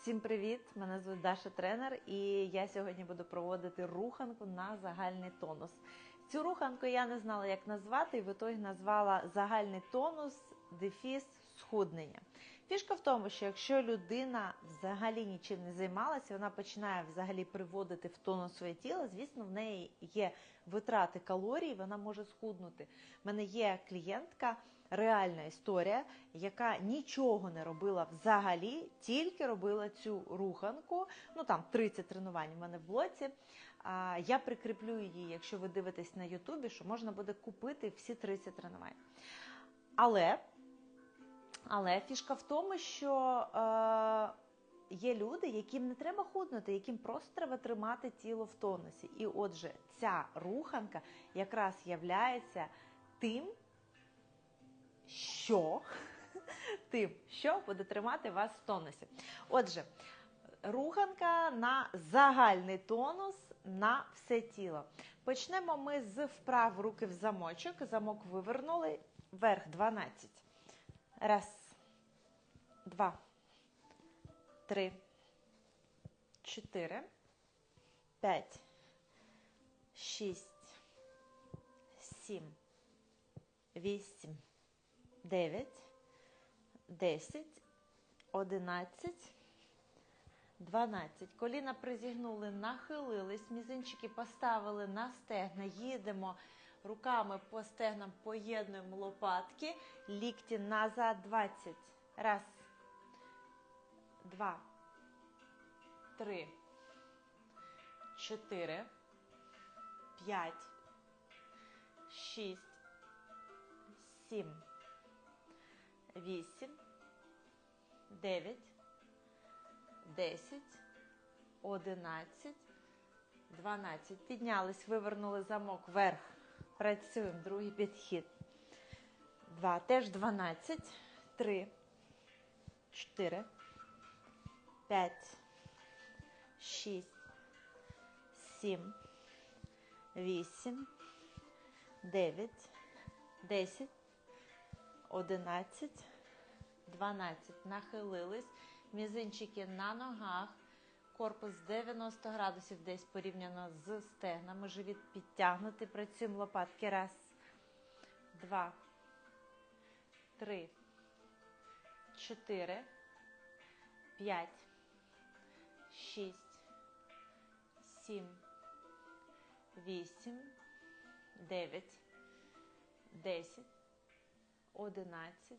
Всім привіт! Мене звуть Даша Тренер, і я сьогодні буду проводити руханку на загальний тонус. Цю руханку я не знала, як назвати, і в ітогі назвала загальний тонус, дефіс, схуднення. Фішка в тому, що якщо людина взагалі нічим не займалася, вона починає взагалі приводити в тонус своє тіло, звісно, в неї є витрати калорій, вона може схуднути. У мене є клієнтка, реальна історія, яка нічого не робила взагалі, тільки робила цю руханку. Ну там 30 тренувань в мене в блоці. Я прикріплю її, якщо ви дивитесь на Ютубі, що можна буде купити всі 30 тренувань. Але, але фішка в тому, що е, є люди, яким не треба худнути, яким просто треба тримати тіло в тонусі. І отже, ця руханка якраз являється тим, що тим, що буде тримати вас в тонусі. Отже, руханка на загальний тонус на все тіло. Почнемо ми з вправ руки в замочок. Замок вивернули. Вверх 12. Раз, два, три, чотири, п'ять, шість, сім, вісім. 9, 10, 11, 12. Коліна призігнули, нахилились, мізинчики поставили на стегна. Їдемо руками по стегнам, поєднуємо лопатки, лікті назад 20. Раз, два, три, чотири, п'ять, шість, сім. 8, 9, 10, 11, 12. Піднялись, вивернули замок вверх. Працюємо. Другий підхід. 2. Теж 12. 3, 4, 5, 6, 7, 8, 9, 10. 11, 12. Нахилились. Мізинчики на ногах. Корпус 90 градусів десь порівняно з стегнами. Живіт підтягнутий. Працюємо лопатки. Раз, два, три, чотири, п'ять, шість, сім, вісім, дев'ять, десять. 11,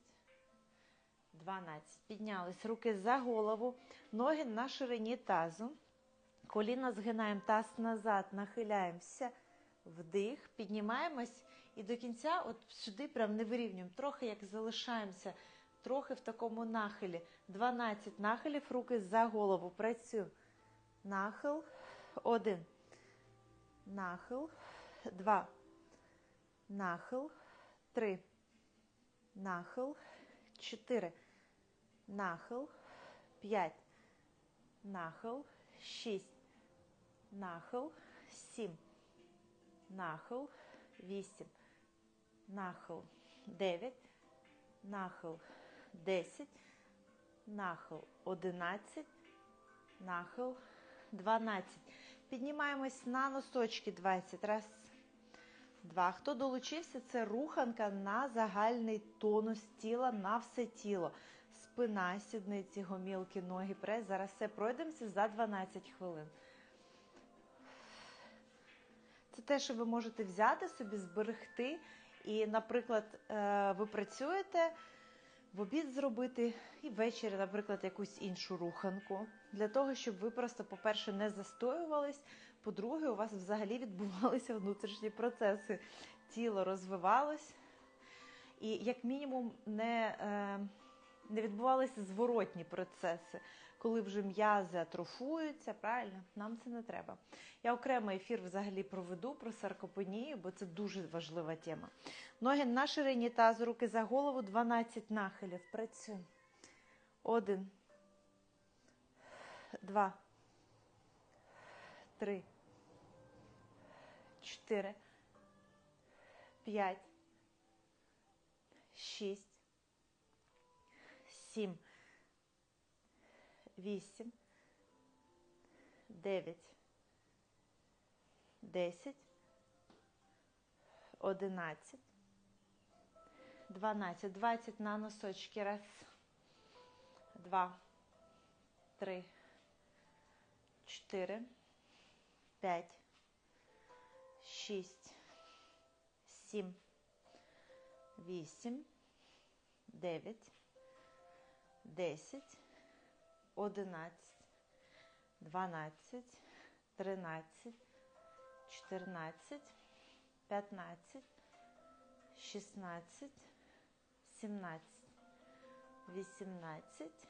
12. Піднялись руки за голову, ноги на ширині тазу. Коліна згинаємо таз назад, нахиляємося, вдих, піднімаємось і до кінця, от сюди прям не вирівнюємо. Трохи як залишаємося, трохи в такому нахилі. 12 нахилів, руки за голову. Працюємо. Нахил. Один. Нахил. Два. Нахил. Три нахил, 4, нахил, 5, нахил, 6, нахил, 7, нахил, 8, нахил, 9, нахил, 10, нахил, 11, нахил, 12. Піднімаємось на носочки 20 раз. Два. Хто долучився, це руханка на загальний тонус тіла, на все тіло. Спина, сідниці, гомілки, ноги, прес. Зараз все пройдемося за 12 хвилин. Це те, що ви можете взяти собі, зберегти. І, наприклад, е, ви працюєте в обід зробити і ввечері, наприклад, якусь іншу руханку. Для того, щоб ви просто, по-перше, не застоювались, по-друге, у вас взагалі відбувалися внутрішні процеси. Тіло розвивалось, і, як мінімум, не е, не відбувалися зворотні процеси, коли вже м'язи атрофуються, правильно? Нам це не треба. Я окремий ефір взагалі проведу про саркопенію, бо це дуже важлива тема. Ноги на ширині тазу, руки за голову, 12 нахилів. Працюємо. Один. Два. Три. Чотири. П'ять. Шість. Сім. вісім, дев'ять, десять, одинадцять, дванадцять, двадцять на носочки. Раз, два, три, чотири, п'ять, шість, сім, вісім, дев'ять, десять, одинадцять, дванадцять, тринадцять, чотирнадцять, п'ятнадцять, шістнадцять, сімнадцять, вісімнадцять,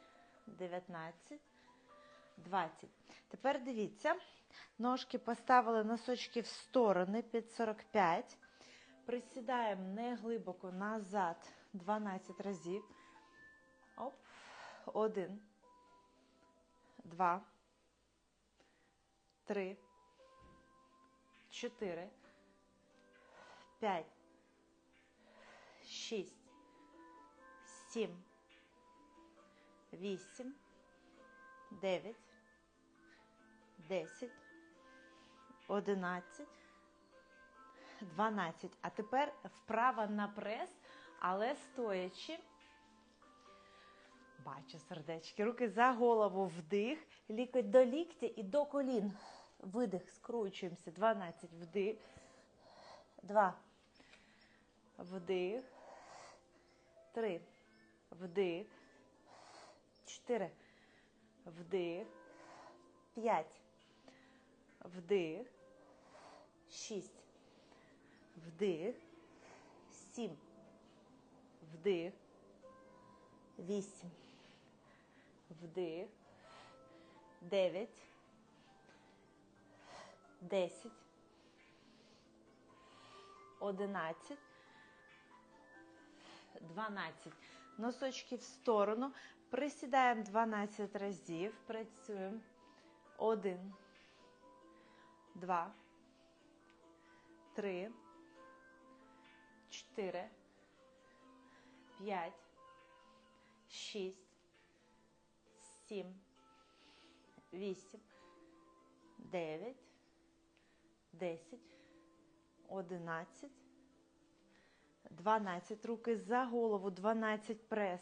дев'ятнадцять, двадцять. Тепер дивіться, ножки поставили носочки в сторони під 45. Присідаємо не глибоко назад 12 разів. Оп. Один. Два. Три. Чотири. П'ять. Шість. Сім. Вісім. Дев'ять. Десять. Одинадцять. 12. А тепер вправа на прес, але стоячи. Бачу сердечки. Руки за голову вдих, лікоть до ліктя і до колін. Видих, скручуємося. 12. Вдих. 2. Вдих. 3. Вдих. 4. Вдих. 5. Вдих. 6. Вдих. Сім. Вдих. Вісім. Вдих. Дев'ять. Десять. Одинадцять. Дванадцять. Носочки в сторону. Присідаємо 12 разів. Працюємо. Один. Два. Три. Чотири. П'ять. Шість. Сім. Вісім. Дев'ять. Десять. Одинадцять. Дванадцять. Руки за голову. Дванадцять прес.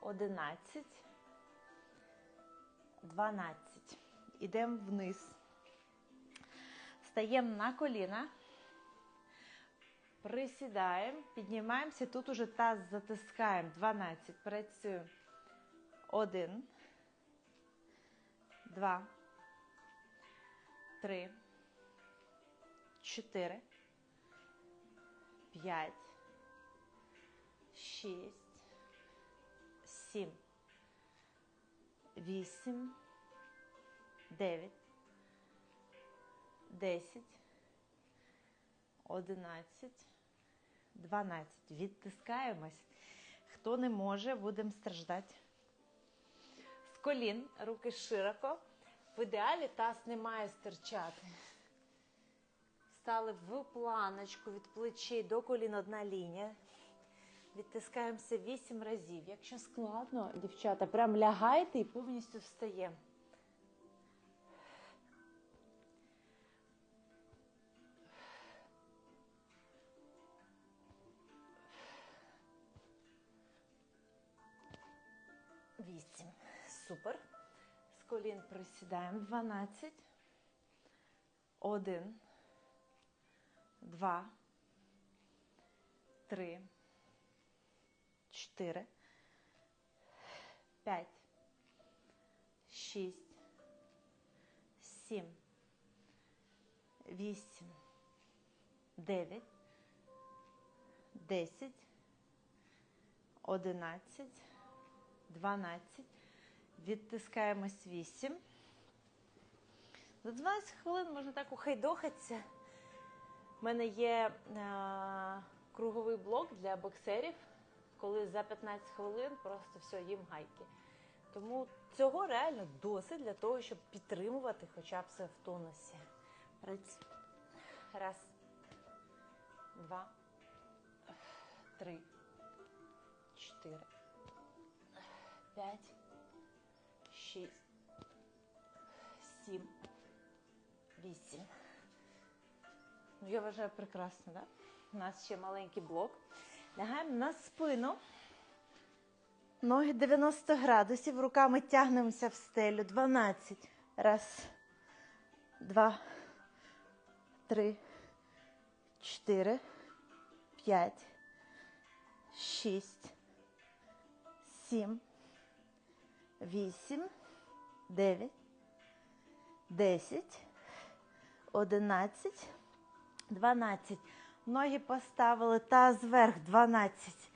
Одинадцять. Дванадцять. Ідемо вниз. Стаємо на коліна. Присідаємо, піднімаємося, тут уже таз затискаємо. 12. Працюємо. 1, 2, 3, 4, 5, 6, 7, 8, 9, 10, 11, 12. Відтискаємось. Хто не може, будемо страждати. З колін, руки широко. В ідеалі таз не має стирчати. Стали в планочку від плечей до колін одна лінія. Відтискаємося 8 разів. Якщо складно, дівчата, прям лягайте і повністю встаємо. Вісім. Супер. З колін присідаємо. 12. Один. Два. Три. Чотири. П'ять. Шість. Сім. Вісім. Дев'ять. Десять. Одинадцять. 12, Відтискаємось 8. За 12 хвилин можна так ухайдохатися. У мене є е, круговий блок для боксерів, коли за 15 хвилин просто все, їм гайки. Тому цього реально досить для того, щоб підтримувати хоча б все в тонусі. Раз, два, три, чотири, п'ять, шість, сім, вісім. Ну, я вважаю прекрасно, так? У нас ще маленький блок. Лягаємо на спину. Ноги 90 градусів, руками тягнемося в стелю. 12. Раз, два, три, чотири, п'ять, шість, сім, вісім, дев'ять, десять, одинадцять, дванадцять. Ноги поставили таз вверх. 12.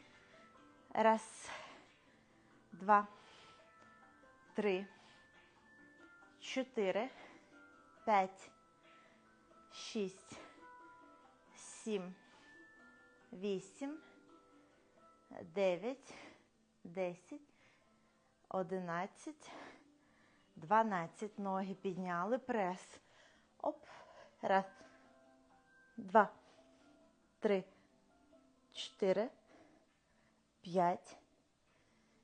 Раз, два, три, чотири, п'ять, шість, сім, вісім, дев'ять, десять, одинадцять, дванадцять. Ноги підняли. Прес. Оп. Раз, два, три, чотири, п'ять,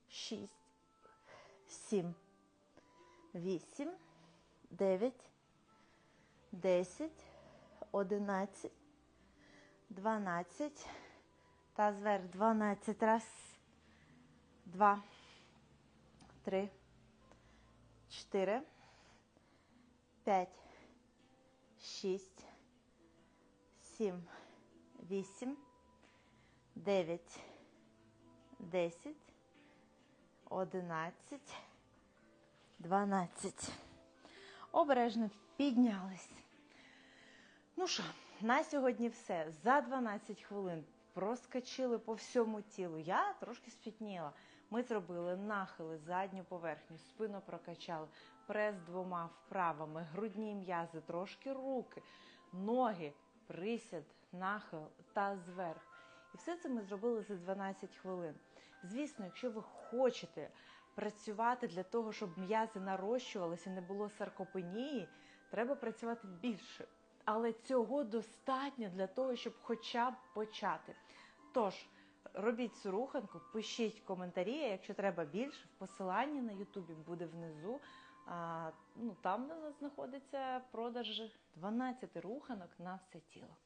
шість, сім, вісім, дев'ять, десять, одинадцять, дванадцять. Та зверх дванадцять. Раз, два, три, чотири, п'ять, шість, сім, вісім, дев'ять, десять, одинадцять, дванадцять. Обережно піднялись. Ну що, на сьогодні все. За 12 хвилин проскочили по всьому тілу. Я трошки спітніла. Ми зробили нахили, задню поверхню, спину прокачали, прес двома вправами, грудні м'язи, трошки руки, ноги, присяд, нахил та зверх. І все це ми зробили за 12 хвилин. Звісно, якщо ви хочете працювати для того, щоб м'язи нарощувалися, не було саркопенії, треба працювати більше. Але цього достатньо для того, щоб хоча б почати. Тож, робіть цю руханку, пишіть коментарі, а якщо треба більше, в посиланні на Ютубі буде внизу. А, ну, там знаходиться продаж 12 руханок на все тіло.